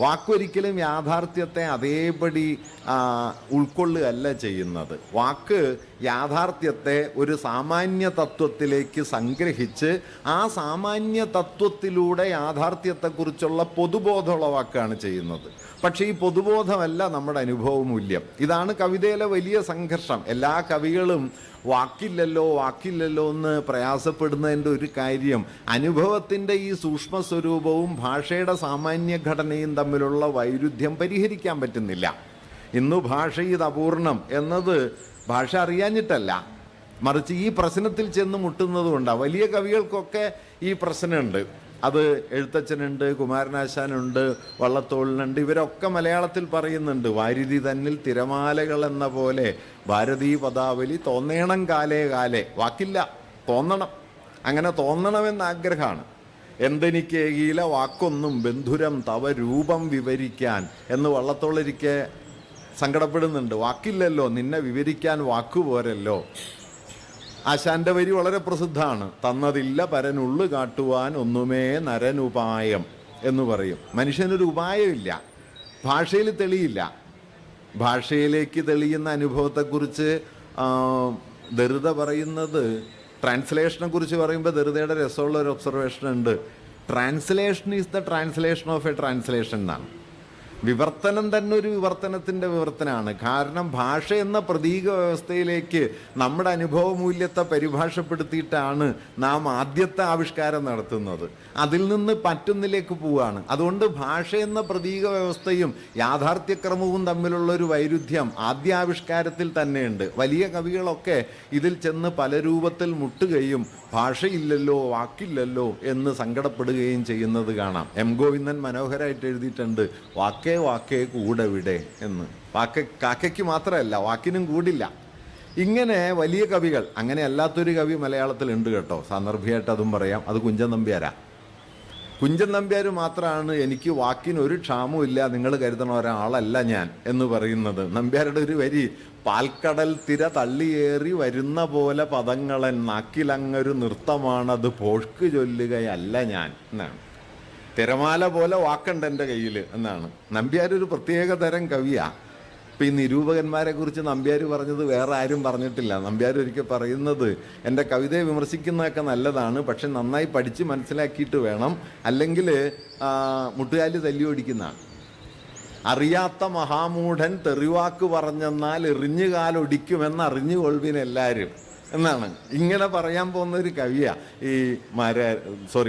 വാക്കൊരിക്കലും യാഥാർത്ഥ്യത്തെ അതേപടി ഉൾക്കൊള്ളുകയല്ല ചെയ്യുന്നത്. വാക്ക് യാഥാർത്ഥ്യത്തെ ഒരു സാമാന്യ തത്വത്തിലേക്ക് സംഗ്രഹിച്ച് ആ സാമാന്യ തത്വത്തിലൂടെ യാഥാർത്ഥ്യത്തെക്കുറിച്ചുള്ള പൊതുബോധമുള്ള വാക്കാണ് ചെയ്യുന്നത്. പക്ഷേ ഈ പൊതുബോധമല്ല നമ്മുടെ അനുഭവ മൂല്യം. ഇതാണ് കവിതയിലെ വലിയ സംഘർഷം. എല്ലാ കവികളും വാക്കില്ലല്ലോ വാക്കില്ലല്ലോ എന്ന് പ്രയാസപ്പെടുന്നതിന്റെ ഒരു കാര്യം. അനുഭവത്തിന്റെ ഈ സൂക്ഷ്മ സ്വരൂപവും ഭാഷയുടെ സാമാന്യ ഘടനയും തമ്മിലുള്ള വൈരുദ്ധ്യം പരിഹരിക്കാൻ പറ്റുന്നില്ല. ഇന്ന് ഭാഷ ഇത് അപൂർണം എന്നത് ഭാഷ അറിയാഞ്ഞിട്ടല്ല. മറിച്ച് ഈ പ്രശ്നത്തിൽ ചെന്ന് മുട്ടുന്നത് കൊണ്ടാണ് വലിയ കവികൾക്കൊക്കെ ഈ പ്രശ്നമുണ്ട്. അത് എഴുത്തച്ഛനുണ്ട് കുമാരനാശാനുണ്ട് വള്ളത്തോളിനുണ്ട്. ഇവരൊക്കെ മലയാളത്തിൽ പറയുന്നുണ്ട് വാരിധി തന്നിൽ തിരമാലകൾ എന്ന പോലെ ഭാരതീ പദാവലി തോന്നേണം കാലേ കാലേ. വാക്കില്ല തോന്നണം. അങ്ങനെ തോന്നണമെന്ന് ആഗ്രഹമാണ്. എന്തെനിക്കേകീല വാക്കൊന്നും ബന്ധുരം തവ രൂപം വിവരിക്കാൻ എന്ന് വള്ളത്തോളിരിക്കെ സങ്കടപ്പെടുന്നുണ്ട്. വാക്കില്ലല്ലോ നിന്നെ വിവരിക്കാൻ വാക്കുപോരല്ലോ ആശാന്റെ വരി വളരെ പ്രസിദ്ധമാണ്. തന്നതില്ല പരനുള്ളു കാട്ടുവാൻ ഒന്നുമേ നരനുപായം എന്ന് പറയും. മനുഷ്യനൊരു ഉപായമില്ല. ഭാഷയിൽ തെളിയില്ല. ഭാഷയിലേക്ക് തെളിയുന്ന അനുഭവത്തെക്കുറിച്ച് ദരിത പറയുന്നത് ട്രാൻസ്ലേഷനെ കുറിച്ച് പറയുമ്പോൾ ധൃതയുടെ രസമുള്ള ഒരു ഒബ്സർവേഷൻ ഉണ്ട്. Translation is the translation of a translation എന്നാണ്. വിവർത്തനം തന്നെ ഒരു വിവർത്തനത്തിന്റെ വിവർത്തനമാണ്. കാരണം ഭാഷ എന്ന പ്രതീക വ്യവസ്ഥയിലേക്ക് നമ്മുടെ അനുഭവ മൂല്യത്തെ പരിഭാഷപ്പെടുത്തിയിട്ടാണ് നാം ആദ്യത്തെ ആവിഷ്കാരം നടത്തുന്നത്. അതിൽ നിന്ന് പറ്റുന്നിലേക്ക് പോവുകയാണ് അതുകൊണ്ട് ഭാഷ എന്ന പ്രതീക വ്യവസ്ഥയും യാഥാർത്ഥ്യക്രമവും തമ്മിലുള്ള ഒരു വൈരുദ്ധ്യം ആദ്യ ആവിഷ്കാരത്തിൽ തന്നെയുണ്ട്. വലിയ കവികളൊക്കെ ഇതിൽ ചെന്ന് പല രൂപത്തിൽ മുട്ടുകയും ഭാഷയില്ലല്ലോ വാക്കില്ലല്ലോ എന്ന് സങ്കടപ്പെടുകയും ചെയ്യുന്നത് കാണാം. എം ഗോവിന്ദൻ മനോഹരമായിട്ട് എഴുതിയിട്ടുണ്ട് വാക്കേ വാക്കേ കൂടെ വിടെ എന്ന്. വാക്ക കാക്കയ്ക്ക് മാത്രമല്ല വാക്കിനും കൂടില്ല. ഇങ്ങനെ വലിയ കവികൾ അങ്ങനെ അല്ലാത്തൊരു കവി മലയാളത്തിൽ ഉണ്ട് കേട്ടോ. സന്ദർഭിയായിട്ട് അതും പറയാം. അത് കുഞ്ചൻ നമ്പ്യാരാ. കുഞ്ചൻ നമ്പ്യാർ മാത്രമാണ് എനിക്ക് വാക്കിന് ഒരു ക്ഷാമവും ഇല്ല നിങ്ങൾ കരുതണ ഒരാളല്ല ഞാൻ എന്ന് പറയുന്നത്. നമ്പ്യാരുടെ ഒരു വരി പാൽക്കടൽ തിര തള്ളിയേറി വരുന്ന പോലെ പദങ്ങളൻ നാക്കിലങ്ങൊരു നൃത്തമാണത് പോഷ്ക്ക് ചൊല്ലുകയല്ല ഞാൻ എന്നാണ്. തിരമാല പോലെ വാക്കുണ്ട് എന്റെ കയ്യിൽ എന്നാണ്. നമ്പ്യാർ ഒരു പ്രത്യേക തരം കവിയാണ് ഇപ്പം ഈ നിരൂപകന്മാരെ കുറിച്ച് നമ്പ്യാർ പറഞ്ഞത് വേറെ ആരും പറഞ്ഞിട്ടില്ല. നമ്പ്യാർ ഒരിക്കൽ പറയുന്നത് എന്റെ കവിതയെ വിമർശിക്കുന്നതൊക്കെ നല്ലതാണ് പക്ഷെ നന്നായി പഠിച്ച് മനസ്സിലാക്കിയിട്ട് വേണം. അല്ലെങ്കിൽ മുട്ടുകാൽ തല്ലി ഓടിക്കുന്നതാണ് അറിയാത്ത മഹാമൂഢൻ തെറിവാക്ക് പറഞ്ഞെന്നാൽ എറിഞ്ഞു കാലൊടിക്കുമെന്ന് അറിഞ്ഞു കൊള്ളുവിൻ എല്ലാവരും എന്നാണ്. ഇങ്ങനെ പറയാൻ പോകുന്ന ഒരു കവിയാണ് ഈ മര സോറി